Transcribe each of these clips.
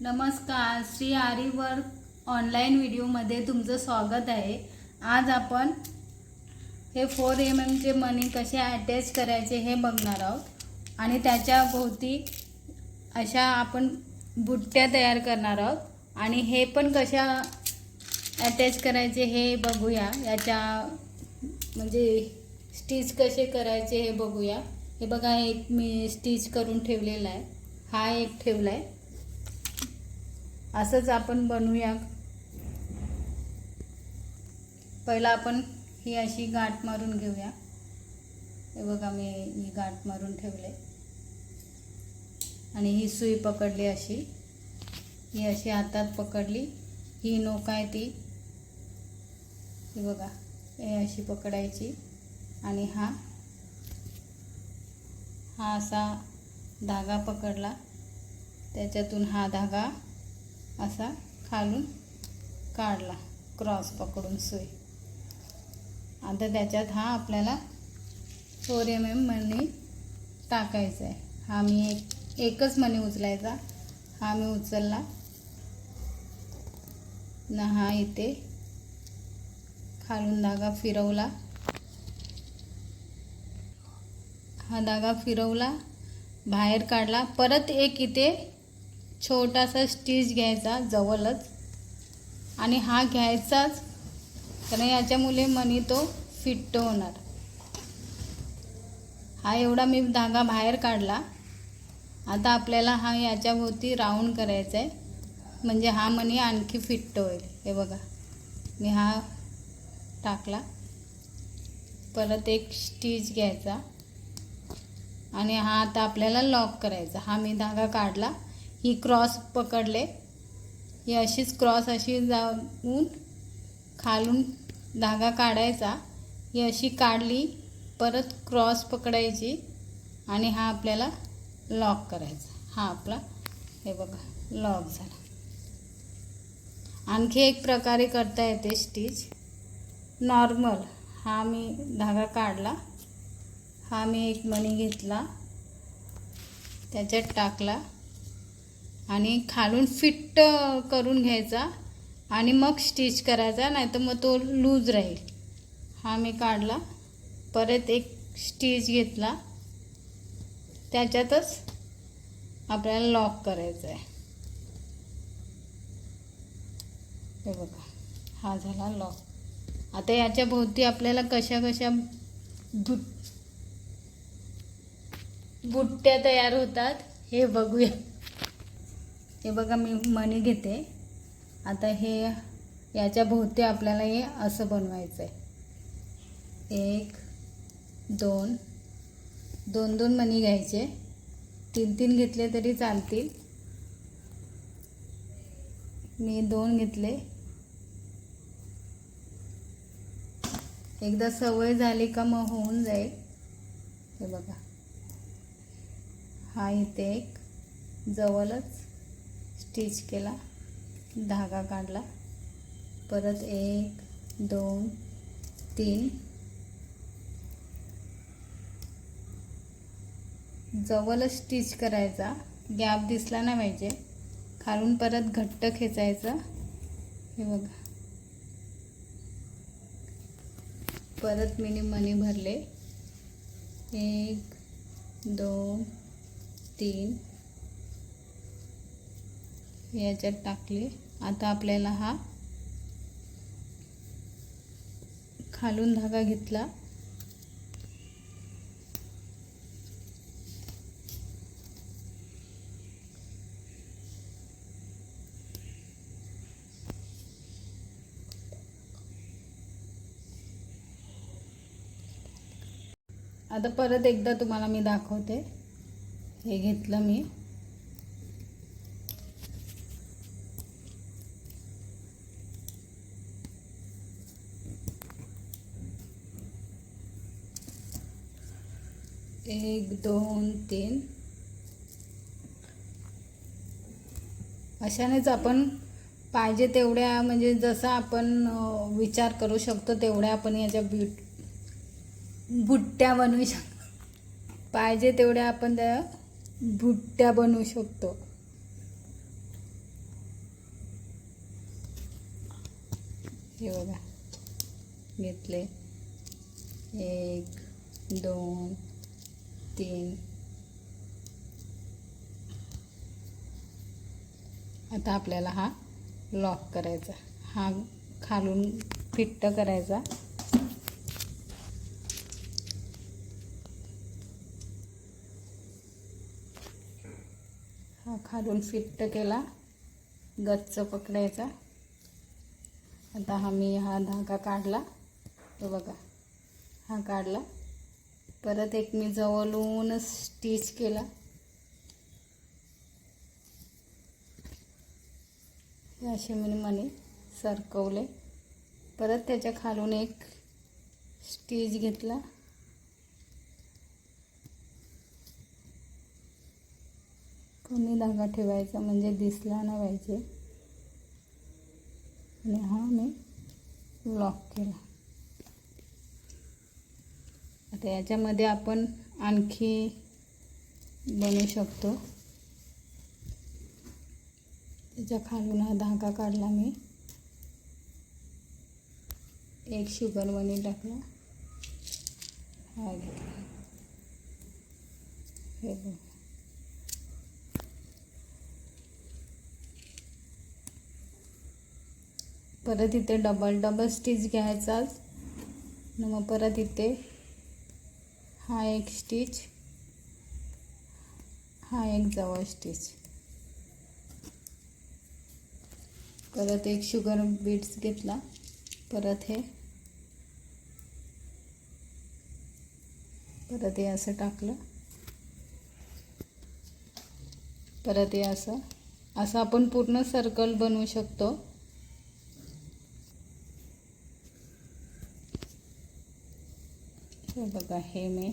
नमस्कार श्री आरी work online व्हिडिओमध्ये तुमचं स्वागत आहे. आज आपण हे फोर एम एमचे मनी कसे अटॅच करायचे हे बघणार आहोत. आणि त्याच्या भोवती अशा आपण बुट्ट्या तयार करणार आहोत. आणि हे पण कशा अटॅच करायचे हे बघूया. याच्या म्हणजे स्टिच कसे करायचे हे बघूया. हे बघा एक मी स्टिच करून ठेवलेला आहे. हा एक ठेवला आहे असंच आपण बनवूया पहिला आपण ही अशी गाठ मारून घेऊया. हे बघा मी ही गाठ मारून ठेवले. आणि ही सुई पकडली अशी. ही अशी हातात पकडली. ही नोक आहे ती. ही बघा हे अशी पकडायची. आणि हा हा असा धागा पकडला. त्याच्यातून हा धागा असा खालून काढला क्रॉस पकडून सुई. आता त्याच्यात हा आपल्याला फोर एम एम मणी टाकायचा आहे हा मी एक एकच मणी उचलायचा. हा मी उचलला. न हा इथे खालून धागा फिरवला. हा धागा फिरवला बाहेर काढला. परत एक इथे छोटासा स्टिच घ्यायचा जवळच. आणि हा घ्यायचाच कारण याच्यामुळे मनी तो फिट्ट होणार. हा एवढा मी धागा बाहेर काढला. आता आपल्याला हा याच्याभोवती राऊंड करायचा आहे म्हणजे हा मनी आणखी फिट्ट होईल. हे बघा मी हा टाकला. परत एक स्टिच घ्यायचा. आणि हा आता आपल्याला लॉक करायचा. हा मी धागा काढला. ही क्रॉस पकडले. ही अशीच क्रॉस अशी जाऊन खालून धागा काढायचा. ही अशी काढली परत क्रॉस पकडायची आणि हा आपल्याला लॉक करायचा. हा आपला हे बघा लॉक झाला. आणखी एक प्रकारे करता येते स्टिच. नॉर्मल हा मी धागा काढला. हा मी एक मणी घेतला. त्याच्यात टाकला. आणि खालून फिट्ट करून घ्यायचा आणि मग स्टिच करायचा नाही तर मग तो लूज राहील. हा मी काढला. परत एक स्टिच घेतला. त्याच्यातच आपल्याला लॉक करायचं आहे हे बघा हा झाला लॉक. आता याच्या भोवती आपल्याला कशा कशा दु बुट्ट्या तयार होतात हे बघूया. हे बघा मी मणी घेते. आता हे याच्या भोवती आपल्याला हे असं बनवायचं आहे एक दोन दोन दोन मणी घ्यायचे. तीन तीन घेतले तरी चालतील. मी दोन घेतले. एकदा सवय झाली का मग होऊन जाईल. हे बघा. हा इथे एक जवळच. स्टिच केला. धागा काढला. परत एक दोन तीन. जवळच स्टिच करायचा. गॅप दिसला नाही पाहिजे. खालून परत घट्ट खेचायचं. हे बघा. परत मी मनी भरले. एक दोन तीन. याच्यात टाकले. आता आपल्याला हा खालून धागा घेतला. आता परत एकदा तुम्हाला मी दाखवते. हे घेतलं मी. एक दोन तीन. अशानेच आपण पाहिजे तेवढ्या म्हणजे जसा आपण विचार करू शकतो तेवढ्या आपण याच्या ब्युट बुट्ट्या बनवू शक पाहिजे तेवढ्या आपण त्या बुट्ट्या बनवू शकतो. हे बघा. घेतले. एक दोन तीन. आता आपल्याला हा लॉक करायचा. हा खालून फिट्ट करायचा. हा खालून फिट्ट केला. गच्च पकडायचा. आता हा मी हा धागा काढला. तो बघा. हा काढला. परत एक मी जवळूनच स्टिच केला. हे असे मी मणी सरकवले. परत त्याच्या खालून एक स्टिच घेतला. कमी धागा ठेवायचा म्हणजे दिसला नाही पाहिजे आणि हा मी लॉक केला. आता याच्यामध्ये आपण आणखी बनवू शकतो. त्याच्या खालून हा धागा काढला मी. एक शुगर वनी टाकला. हा घेतला. हे बघ. परत इथे डबल डबल स्टिच घ्यायचाच. मग परत इथे हा एक स्टिच. हा एक जवळ स्टिच. परत एक शुगर बीट्स घेतला. परत हे. परत हे असं टाकलं. परत हे असं. असं आपण पूर्ण सर्कल बनवू शकतो. हे बघा हे मी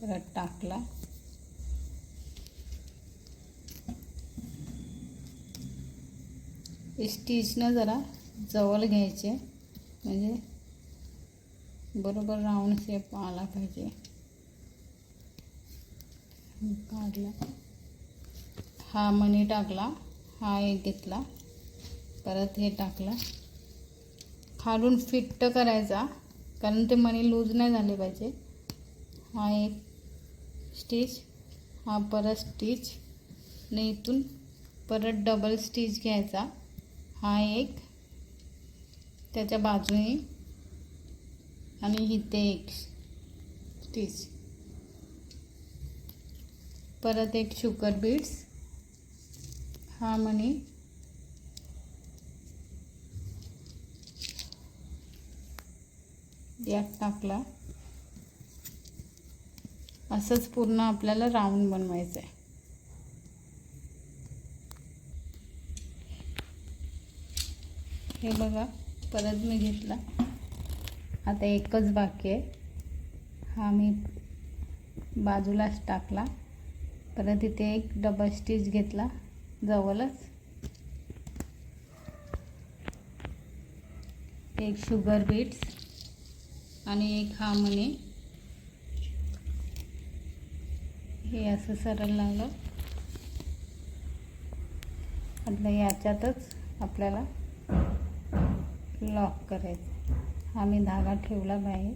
परत टाकला. स्टिचनं जरा जवळ घ्यायचे म्हणजे बरोबर राऊंड शेप आला पाहिजे. काढला. हा मनी टाकला हा एक घेतला परत हे टाकला. खालून फिट्ट करायचा. कारण ते मनी लूज नाही झाले पाहिजे. हा एक स्टिच हा परत स्टिच आणि इथून परत डबल स्टिच घ्यायचा. हा एक त्याच्या बाजूने. आणि इथे एक स्टिच परत एक शुगर बीड्स हा मणी यात टाकला. असंच पूर्ण आपल्याला राऊंड बनवायचं आहे हे बघा परत मी घेतला. आता एकच बाकी आहे. हा मी बाजूलाच टाकला. परत इथे एक डबल स्टिच घेतला. जवळच. एक शुगर बीट्स आणि एक हा मणी हे असं सरळ लावलं. आता याच्यातच आपल्याला लॉक करायचं. हा मी धागा ठेवला बाहेर.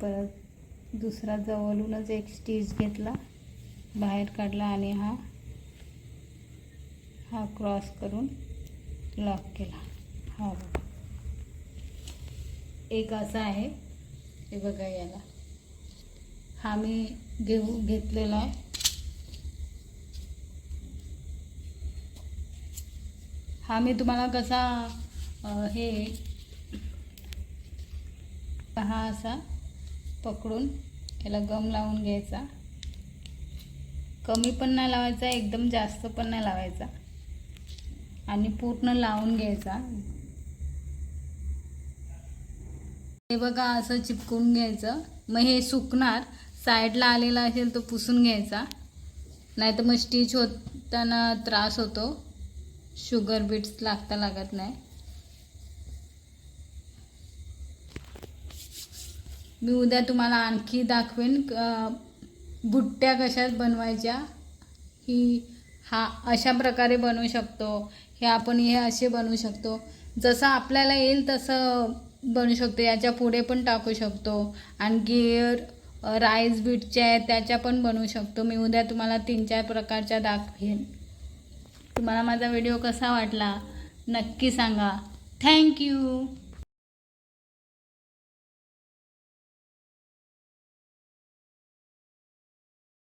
परत दुसरा जवळूनच एक स्टीच घेतला. बाहेर काढला आणि हा हा क्रॉस करून लॉक केला. हा बघा. एक असा आहे. हे बघा याला. हा मी घेऊ घेतलेला आहे. हा मी तुम्हाला कसा हे हा असा पकडून याला गम लावून घ्यायचा. कमी पण नाही लावायचा एकदम जास्त पण नाही लावायचा. आणि पूर्ण लावून घ्यायचा. हे बघा असं चिपकून घ्यायचं. मग हे सुकणार. साईडला आलेला असेल तो पुसून घ्यायचा. नाही तर मग स्टिच होताना त्रास होतो. शुगर बीट्स लागता लागत नाही. मी उद्या तुम्हाला आणखी दाखवेन बुट्ट्या कशा बनवायच्या. ही हा अशा प्रकारे बनवू शकतो. हे आपण हे असे बनवू शकतो. जसं आपल्याला येईल तसं बनू शकतो याच्यापुढे पण टाकू शकतो. आणखी राईस बीटच्या आहेत त्याच्या पण बनवू शकतो. मी उद्या तुम्हाला तीन चार प्रकारच्या दाखवेन. तुम्हाला माझा व्हिडिओ कसा वाटला नक्की सांगा. थँक्यू